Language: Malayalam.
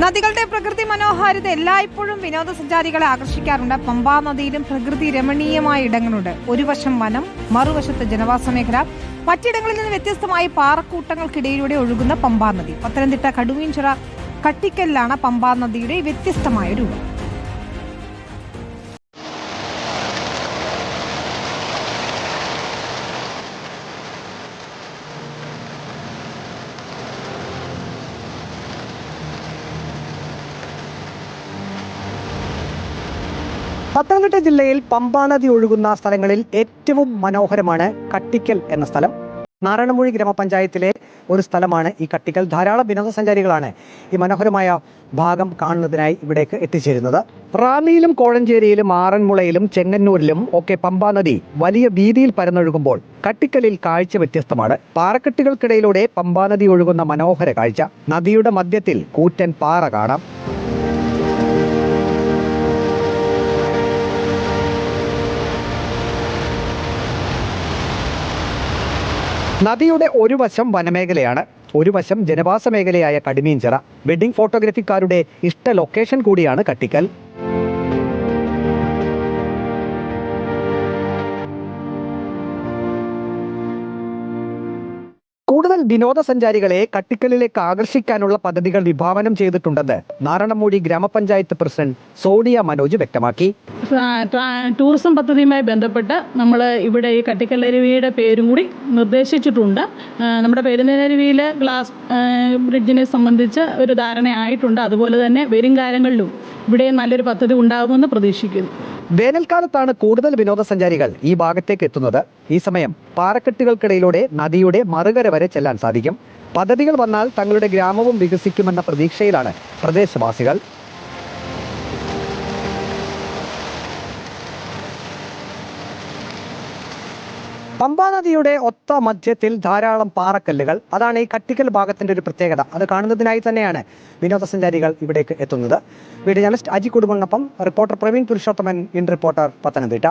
നദികളുടെ പ്രകൃതി മനോഹാരിത എല്ലായ്പ്പോഴും വിനോദസഞ്ചാരികളെ ആകർഷിക്കാറുണ്ട്. പമ്പാ നദിയിലും പ്രകൃതി രമണീയമായ ഇടങ്ങളുണ്ട്. ഒരു വശം വനം മറുവശത്ത് ജനവാസ മേഖല. മറ്റിടങ്ങളിൽ നിന്ന് വ്യത്യസ്തമായി പാറക്കൂട്ടങ്ങൾക്കിടയിലൂടെ ഒഴുകുന്ന പമ്പാ നദി. പത്തനംതിട്ട കടുവീൻചിറ കട്ടിക്കലിലാണ് പമ്പാ നദിയുടെ വ്യത്യസ്തമായ രൂപം. പത്തനംതിട്ട ജില്ലയിൽ പമ്പാനദി ഒഴുകുന്ന സ്ഥലങ്ങളിൽ ഏറ്റവും മനോഹരമാണ് കട്ടിക്കൽ എന്ന സ്ഥലം. നാരായണമൂഴി ഗ്രാമപഞ്ചായത്തിലെ ഒരു സ്ഥലമാണ് ഈ കട്ടിക്കൽ. ധാരാളം വിനോദസഞ്ചാരികളാണ് ഈ മനോഹരമായ ഭാഗം കാണുന്നതിനായി ഇവിടേക്ക് എത്തിച്ചേരുന്നത്. റാന്നിയിലും കോഴഞ്ചേരിയിലും ആറന്മുളയിലും ചെങ്ങന്നൂരിലും ഒക്കെ പമ്പാ നദി വലിയ വീതിയിൽ പരന്നൊഴുകുമ്പോൾ കട്ടിക്കലിൽ കാഴ്ച വ്യത്യസ്തമാണ്. പാറക്കെട്ടുകൾക്കിടയിലൂടെ പമ്പാനദി ഒഴുകുന്ന മനോഹര കാഴ്ച. നദിയുടെ മധ്യത്തിൽ കൂറ്റൻ പാറ കാണാം. നദിയുടെ ഒരു വശം വനമേഖലയാണ് ഒരു വശം ജനവാസ മേഖലയായ കടിമീൻചിറ. വെഡിംഗ് ഫോട്ടോഗ്രാഫിക്കാരുടെ ഇഷ്ട ലൊക്കേഷൻ കൂടിയാണ് കട്ടിക്കൽ. കൂടുതൽ വിനോദസഞ്ചാരികളെ കട്ടിക്കലിലേക്ക് ആകർഷിക്കാനുള്ള പദ്ധതികൾ വിഭാവനം ചെയ്തിട്ടുണ്ടെന്ന് നാരണമൂഴി ഗ്രാമപഞ്ചായത്ത് പ്രസിഡന്റ് സോണിയ മനോജ് വ്യക്തമാക്കി. ടൂറിസം പദ്ധതിയുമായി ബന്ധപ്പെട്ട് നമ്മൾ ഇവിടെ ഈ കട്ടിക്കല്ലരുവിയുടെ പേരും കൂടി നിർദ്ദേശിച്ചിട്ടുണ്ട്. നമ്മുടെ പെരുന്നരുവിയിൽ ഗ്ലാസ് ബ്രിഡ്ജിനെ സംബന്ധിച്ച് ഒരു ധാരണയായിട്ടുണ്ട്. അതുപോലെ തന്നെ വരും കാലങ്ങളിലും ഇവിടെ നല്ലൊരു പദ്ധതി ഉണ്ടാകുമെന്ന് പ്രതീക്ഷിക്കുന്നു. വേനൽക്കാലത്താണ് കൂടുതൽ വിനോദസഞ്ചാരികൾ ഈ ഭാഗത്തേക്ക് എത്തുന്നത്. ഈ സമയം പാറക്കെട്ടുകൾക്കിടയിലൂടെ നദിയുടെ മറുകര വരെ ചെല്ലാൻ സാധിക്കും. പദ്ധതികൾ വന്നാൽ തങ്ങളുടെ ഗ്രാമവും വികസിക്കുമെന്ന പ്രതീക്ഷയിലാണ് പ്രദേശവാസികൾ. പമ്പാ നദിയുടെ ഒത്ത മധ്യത്തിൽ ധാരാളം പാറക്കല്ലുകൾ. അതാണ് ഈ കട്ടിക്കൽ ഭാഗത്തിന്റെ ഒരു പ്രത്യേകത. അത് കാണുന്നതിനായി തന്നെയാണ് വിനോദസഞ്ചാരികൾ ഇവിടേക്ക് എത്തുന്നത്. Video journalist Aji കുടുംബങ്ങൊപ്പം reporter Praveen Purushothaman in reporter Pathanamthitta.